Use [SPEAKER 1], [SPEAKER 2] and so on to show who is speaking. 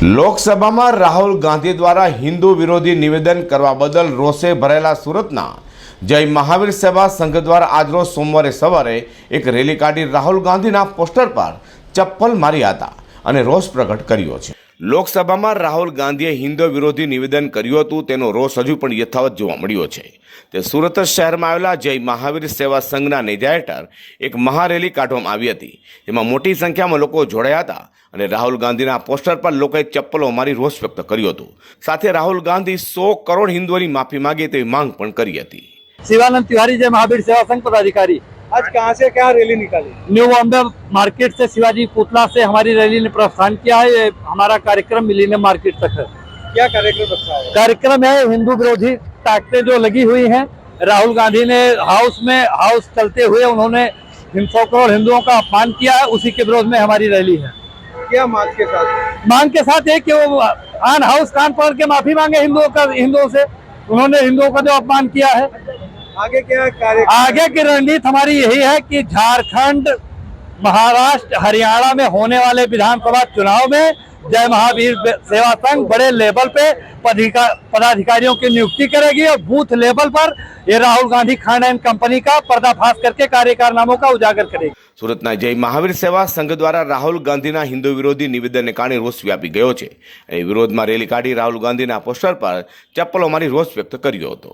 [SPEAKER 1] લોકસભામાં રાહુલ ગાંધી દ્વારા હિન્દુ વિરોધી નિવેદન કરવા બદલ રોષે ભરેલા સુરતના જય મહાવીર સેવા સંઘ દ્વારા આજરોજ સોમવારે સવારે એક રેલી કાઢી રાહુલ ગાંધીના પોસ્ટર પર ચપ્પલ માર્યા હતા અને રોષ પ્રગટ કર્યો છે. લોકસભામાં રાહુલ ગાંધીએ હિન્દુ વિરોધી નિવેદન કર્યું હતું. તેનો રોષ હજુ પણ યથાવત જોવા મળ્યો છે. તે સુરત શહેરમાં આવેલા જય મહાવીર સેવા સંઘના નેજા હેઠળ એક મહારેલી કાઢવામાં આવી હતી. તેમાં મોટી સંખ્યામાં લોકો જોડાયા હતા અને રાહુલ ગાંધીના પોસ્ટર પર લોકોએ ચપ્પલો મારી રોષ વ્યક્ત કર્યો હતો. સાથે રાહુલ ગાંધી સો કરોડ હિન્દુઓની માફી માગે તેવી માંગ પણ કરી હતી.
[SPEAKER 2] શિવાનંદ તિવારી જે મહાવીર સેવા સંઘ પદાધિકારી.
[SPEAKER 3] आज कहाँ से क्या रैली निकाली?
[SPEAKER 2] न्यू बॉम्बे मार्केट से शिवाजी पुतला से हमारी रैली ने प्रस्थान किया है। ये हमारा कार्यक्रम मिलीनियम मार्केट तक है।
[SPEAKER 3] क्या कार्यक्रम रखा है?
[SPEAKER 2] कार्यक्रम है हिंदू विरोधी ताकतें जो लगी हुई हैं। राहुल गांधी ने हाउस में हाउस चलते हुए उन्होंने सौ करोड़ हिंदुओं का अपमान किया है। उसी के विरोध में हमारी रैली है।
[SPEAKER 3] क्या मांग के साथ?
[SPEAKER 2] मांग के साथ है कि वो आन हाउस कान पकड़ के माफ़ी मांगे हिंदुओं का हिंदुओं से। उन्होंने हिंदुओं का जो अपमान किया है
[SPEAKER 3] आगे क्या कार्य
[SPEAKER 2] आगे की रणनीति हमारी यही है कि झारखंड महाराष्ट्र हरियाणा में होने वाले विधानसभा चुनाव में जय महावीर सेवा संघ बड़े लेवल पे पदाधिका- पदाधिकारियों की नियुक्ति करेगी और बूथ लेवल पर ये राहुल गांधी खान एंड कंपनी का पर्दाफाश करके कार्यकारनामों का उजागर करेगी
[SPEAKER 1] સુરતના જય મહાવીર સેવા સંઘ દ્વારા રાહુલ ગાંધીના હિન્દુ વિરોધી નિવેદનને કારણે રોષ વ્યાપી ગયો છે એ વિરોધમાં રેલી કાઢી રાહુલ ગાંધીના પોસ્ટર પર ચપ્પલો મારી રોષ વ્યક્ત કર્યો હતો